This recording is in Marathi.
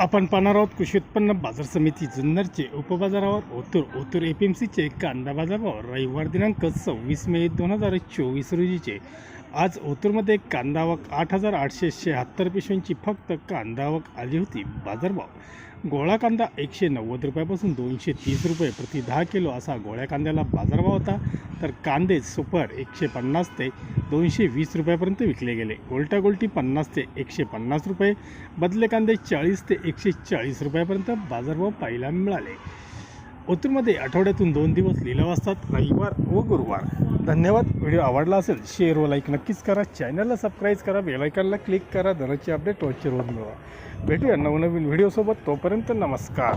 आपण पाहणार आहोत कृषी उत्पन्न बाजार समिती जुन्नरचे उपबाजारावर Otur Otur A P M सीचे कांदा बाजारावर रविवार दिनांक सव्वीस मे दोन हजार चोवीस रोजीचे. आज ओतूरमध्ये कांदावक आठ हजार आठशे शहात्तर पिशव्यांची फक्त कांदावक आली होती बाजारभाव. गोळा कांदा एकशे नव्वद रुपयापासून दोनशे तीस रुपये प्रति दहा किलो असा गोळ्या कांद्याला बाजारभाव होता. तर कांदे सुपर एकशे पन्नास ते दोनशे वीस रुपयापर्यंत विकले गेले. गोलटा गोलटी पन्नास ते एकशे पन्नास रुपये बदले कांदे चाळीस ते एकशे चाळीस रुपयापर्यंत बाजारभाव पाहायला मिळाले. ओतूरमध्ये आठवड्यातून दोन दिवस लिलाव असतात रविवार व गुरुवार. धन्यवाद. व्हिडिओ आवडला असेल शेअर व लाईक नक्कीच करा. चॅनलला सबस्क्राईब करा बेलायकनला क्लिक करा. दररोजचे अपडेट रोजचे रोज मिळवा. भेटूया नवनवीन व्हिडिओसोबत तोपर्यंत नमस्कार.